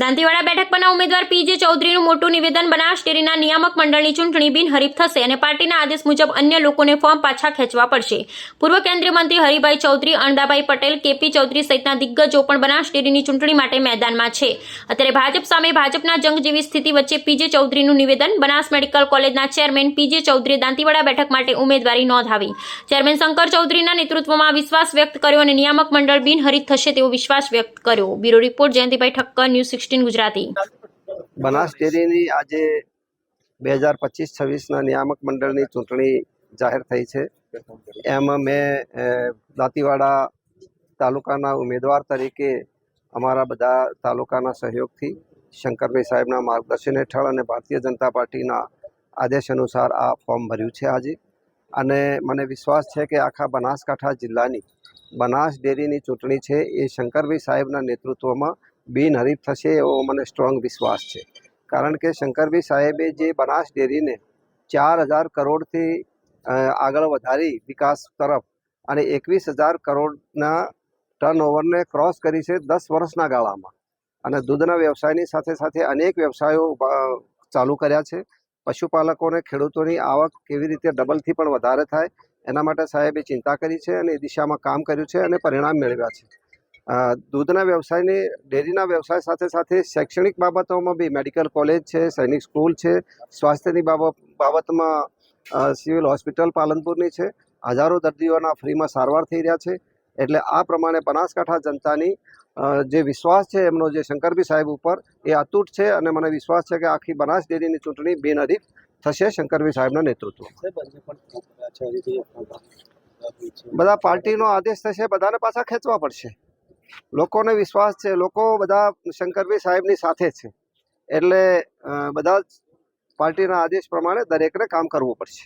દાંતીવાડા બેઠક પરના ઉમેદવાર પીજે ચૌધરીનું મોટું નિવેદન બનાસ ડેરીના નિયામક મંડળની ચૂંટણી બિનહરીફ થશે અને પાર્ટીના આદેશ મુજબ અન્ય લોકોને ફોર્મ પાછા ખેંચવા પડશે. પૂર્વ કેન્દ્રીય મંત્રી હરિભાઈ ચૌધરી અણદાભાઈ પટેલ, કેપી ચૌધરી સહિતના દિગ્ગજો પણ બનાસ ડેરીની ચૂંટણી માટે મેદાનમાં છે. અત્યારે ભાજપ સામે ભાજપના જંગ જેવી સ્થિતિ વચ્ચે પીજે ચૌધરીનું નિવેદન બનાસ મેડિકલ કોલેજના ચેરમેન પીજે ચૌધરીએ દાંતીવાડા બેઠક માટે ઉમેદવારી નોંધાવી. ચેરમેન શંકર ચૌધરીના નેતૃત્વમાં વિશ્વાસ વ્યક્ત કર્યો અને નિયામક મંડળ બિનહરીફ થશે તેવો વિશ્વાસ વ્યક્ત કર્યો. Bureau report Jayantibhai Thakkar, news sixteen Gujarati. Banas ડેરીની આજે બે હજાર પચીસ છવ્વીસના નિયામક મંડળની ચૂંટણી જાહેર થઈ છે. એમાં મેં દાંતીવાડા તાલુકાના ઉમેદવાર તરીકે અમારા બધા તાલુકાના સહયોગથી શંકરભાઈ સાહેબના માર્ગદર્શન હેઠળ અને ભારતીય જનતા પાર્ટીના આદેશ અનુસાર આ ફોર્મ ભર્યું છે આજે. અને મને વિશ્વાસ છે કે આખા બનાસકાંઠા જિલ્લાની, બનાસ ડેરીની ચૂંટણી છે એ શંકરભાઈ સાહેબના નેતૃત્વમાં બિનહરીફ થશે એવો મને સ્ટ્રોંગ વિશ્વાસ છે. કારણ કે શંકરભાઈ સાહેબે જે બનાસ ડેરીને ચાર હજાર કરોડથી આગળ વધારી વિકાસ તરફ અને એકવીસ હજાર કરોડના ટર્નઓવરને ક્રોસ કરી છે દસ વર્ષના ગાળામાં. અને દૂધના વ્યવસાયની સાથે સાથે અનેક વ્યવસાયો ચાલુ કર્યા છે. પશુપાલકોને, ખેડૂતોની આવક કેવી રીતે ડબલથી પણ વધારે થાય, એના માટે સાહેબે ચિંતા કરી છે અને એ દિશામાં કામ કર્યું છે અને પરિણામ મેળવ્યા છે. દૂધના વ્યવસાયની, ડેરીના વ્યવસાય સાથે સાથે શૈક્ષણિક બાબતોમાં બી મેડિકલ કોલેજ છે, સૈનિક સ્કૂલ છે, સ્વાસ્થ્યની બાબત, બાબતમાં સિવિલ હોસ્પિટલ પાલનપુરની છે. હજારો દર્દીઓના ફ્રીમાં સારવાર થઈ રહ્યા છે. એટલે આ પ્રમાણે બનાસકાંઠા જનતાની જે વિશ્વાસ છે એમનો જે શંકરભી સાહેબ ઉપર, એ અતૂટ છે અને મને વિશ્વાસ છે કે આખી બનાસ ડેરીની ચૂંટણી બિનહરીફ થશે શંકરભી સાહેબના નેતૃત્વ. બધા પાર્ટીનો આદેશ થશે, બધાને પાછા ખેંચવા પડશે. લોકોને વિશ્વાસ છે, લોકો બધા શંકરભાઈ સાહેબની સાથે છે. એટલે બધા પાર્ટીના આદેશ પ્રમાણે દરેકને કામ કરવું પડશે.